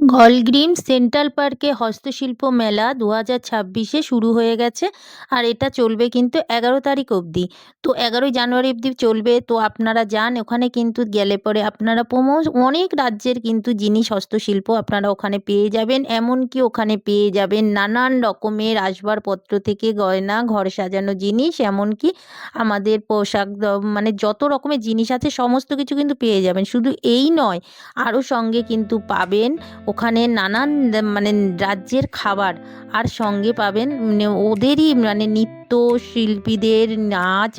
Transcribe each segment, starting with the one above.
গলগ্রিন central পার্কে হস্তশিল্প মেলা দু হাজার ছাব্বিশে শুরু হয়ে গেছে আর এটা চলবে কিন্তু এগারো তারিখ অবধি। তো এগারোই জানুয়ারি অবধি চলবে। তো আপনারা যান, ওখানে কিন্তু গেলে পরে আপনারা প্রমো, অনেক রাজ্যের কিন্তু জিনিস হস্তশিল্প আপনারা ওখানে পেয়ে যাবেন, এমনকি ওখানে পেয়ে যাবেন নানান রকমের আসবাবপত্র থেকে গয়না, ঘর সাজানো জিনিস, এমনকি আমাদের পোশাক মানে যত রকমের জিনিস আছে সমস্ত কিছু কিন্তু পেয়ে যাবেন। শুধু এই নয়, আরও সঙ্গে কিন্তু পাবেন ওখানে নানান মানে রাজ্যের খাবার আর সঙ্গে পাবেন মানে ওদেরই মানে নৃত্য শিল্পীদের নাচ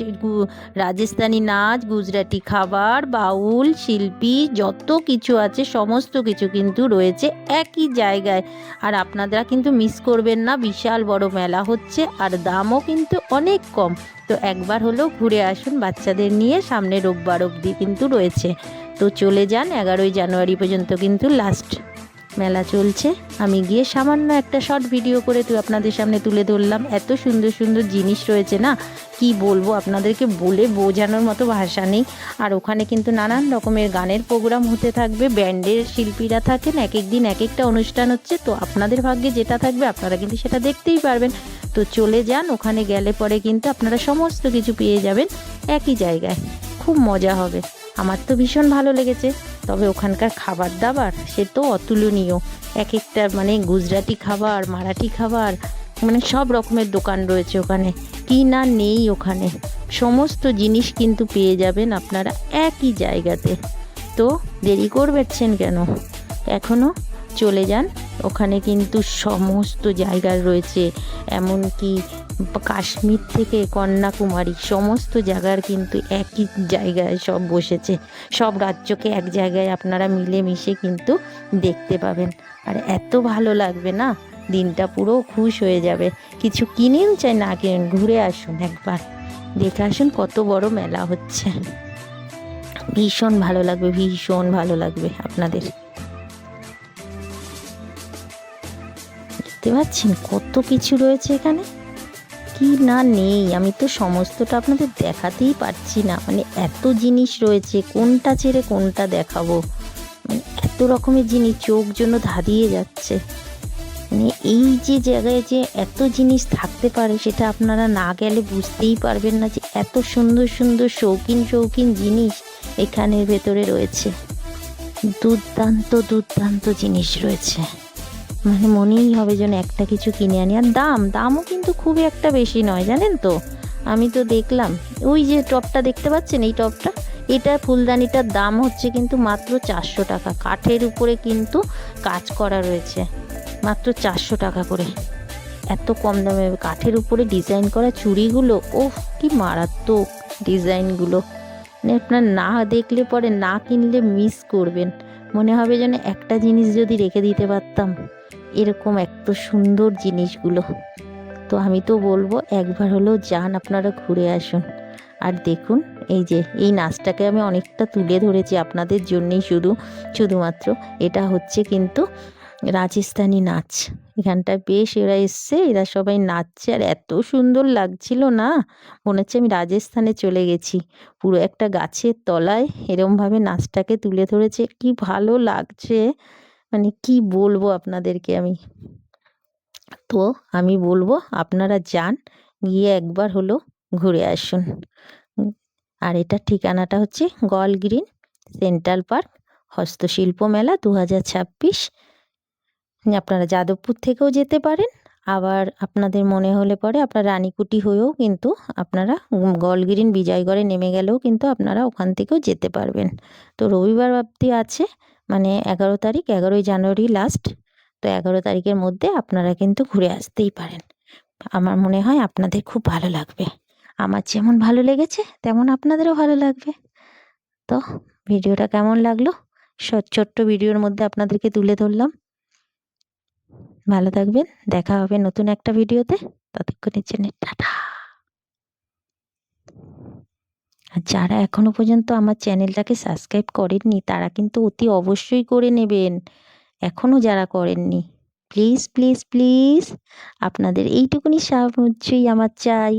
রাজস্থানি নাচ, গুজরাটি খাবার, বাউল, শিল্পী, যত কিছু আছে, সমস্ত কিছু কিন্তু রয়েছে একই জায়গায়। আর আপনারা কিন্তু মিস করবেন না, বিশাল বড় মেলা হচ্ছে আর দামও কিন্তু অনেক কম। তো একবার হলেও ঘুরে আসুন, বাচ্চাদের নিয়ে সামনে রোববার অবধি কিন্তু রয়েছে। তো চলে যান, এগারোই জানুয়ারি পর্যন্ত কিন্তু লাস্ট মেলা চলছে। আমি গিয়ে সামান্য একটা শর্ট ভিডিও করে তুই আপনাদের সামনে তুলে ধরলাম। এত সুন্দর সুন্দর জিনিস রয়েছে না? কি বলব? আপনাদেরকে বলে বোঝানোর মতো ভাষা নেই। আর ওখানে কিন্তু নানান রকমের গানের প্রোগ্রাম হতে থাকবে। ব্যান্ডের শিল্পীরা থাকেন এক এক দিন এক একটা অনুষ্ঠান হচ্ছে। তো আপনাদের ভাগ্যে যেটা থাকবে, আপনারা কিন্তু সেটা দেখতেই পারবেন। তো চলে যান, ওখানে গেলে পরে কিন্তু আপনারা সমস্ত কিছু পেয়ে যাবেন। একই জায়গায়। খুব মজা হবে। আমার তো ভীষণ ভালো লেগেছে। তবে ওখানকার খাবার দাবার সে তো অতুলনীয়। এক একটা মানে গুজরাটি খাবার, মারাঠি খাবার মানে সব রকমের দোকান রয়েছে ওখানে। কি না নেই ওখানে। সমস্ত জিনিস কিন্তু পেয়ে যাবেন আপনারা একই জায়গাতে। তো দেরি করবেছেন কেন? এখনও চলে যান ওখানে কিন্তু সমস্ত জায়গা রয়েছে, এমনকি কাশ্মীর থেকে কন্যাকুমারী, সমস্ত জায়গার কিন্তু একই জায়গায় সব বসেছে। সব রাজ্যকে এক জায়গায় আপনারা মিলেমিশে কিন্তু দেখতে পাবেন। আর এত ভালো লাগবে না? দিনটা পুরো খুশ হয়ে যাবে। কিছু কিনেন চাই না কিনেন ঘুরে আসুন একবার। দেখে আসুন কত বড় মেলা হচ্ছে। ভীষণ ভালো লাগবে, ভীষণ ভালো লাগবে আপনাদের। দেখতে পারছেন কত কিছু রয়েছে এখানে? কি না নেই, আমি তো সমস্তটা আপনাদের দেখাতেই পারছি না। মানে এত জিনিস রয়েছে, কোনটা ছেড়ে কোনটা দেখাবো? মানে এত রকমের জিনিস চোখ জন্য ধাঁধিয়ে যাচ্ছে। মানে এই যে জায়গায় যে এত জিনিস থাকতে পারে, সেটা আপনারা না গেলে বুঝতেই পারবেন না যে এত সুন্দর সুন্দর শৌখিন শৌখিন জিনিস এখানের ভেতরে রয়েছে। দুর্দান্ত দুর্দান্ত জিনিস রয়েছে। মানে মনেই হবে যেন একটা কিছু কিনে আনি। আর দাম, দামও কিন্তু খুব একটা বেশি নয়, জানেন তো? আমি তো দেখলাম, ওই যে টপটা দেখতে পাচ্ছেন এই টপটা? এটা ফুলদানিটার দাম হচ্ছে কিন্তু মাত্র চারশো টাকা। কাঠের উপরে কিন্তু কাজ করা রয়েছে, মাত্র চারশো টাকা করে। এত কম দামে কাঠের উপরে ডিজাইন করা চুড়িগুলো ওহ কি মারাত্মক ডিজাইনগুলো। মানে আপনার না দেখলে পরে না কিনলে মিস করবেন। মনে হবে যেন একটা জিনিস যদি রেখে দিতে পারতাম। এরকম এত সুন্দর জিনিসগুলো। তো আমি তো বলব, একবার হলেও যান আপনারা ঘুরে আসুন। আর দেখুন, এই যে, এই নাচটাকে আমি অনেকটা তুলে ধরেছি আপনাদের জন্যেই শুধু, শুধুমাত্র। এটা হচ্ছে কিন্তু রাজস্থানি নাচ। এখানটায় বেশ এরা এসছে, এরা সবাই নাচছে। আর এত সুন্দর লাগছিল না, মনে হচ্ছে আমি রাজস্থানে চলে গেছি। পুরো একটা গাছের তলায় এরমভাবে নাচটাকে তুলে ধরেছে, কি ভালো লাগছে। মানে কি বলব আপনাদেরকে আমি? তো আমি বলব আপনারা যান, গিয়ে একবার হলো ঘুরে আসুন। আর এটার ঠিকানাটা হচ্ছে গল গ্রিন সেন্ট্রাল পার্ক, হস্তশিল্প মেলা দু হাজার ছাব্বিশ। আপনারা যাদবপুর থেকেও যেতে পারেন, আবার আপনাদের মনে হলে পরে আপনার রানীকুটি হয়েও কিন্তু আপনারা গলগ্রিন বিজয়গড়ে নেমে গেলেও কিন্তু আপনারা ওখান থেকেও যেতে পারবেন। তো রবিবার অবধি আছে মানে এগারো তারিখ, এগারোই জানুয়ারি লাস্ট তো এগারো তারিখের মধ্যে আপনারা কিন্তু ঘুরে আসতেই পারেন। আমার মনে হয় আপনাদের খুব ভালো লাগবে। আমার যেমন ভালো লেগেছে, তেমন আপনাদেরও ভালো লাগবে। তো ভিডিওটা কেমন লাগল? ছোট্ট ভিডিওর মধ্যে আপনাদেরকে তুলে ধরলাম। ভালো থাকবেন, দেখা হবে নতুন একটা ভিডিওতে। ততক্ষণের জন্য টাটা। আর যারা এখনও পর্যন্ত আমার চ্যানেলটাকে সাবস্ক্রাইব করেননি, তারা কিন্তু অতি অবশ্যই করে নেবেন। এখনও যারা করেননি প্লিজ প্লিজ প্লিজ আপনাদের এইটুকুনি সাহায্যই আমার চাই।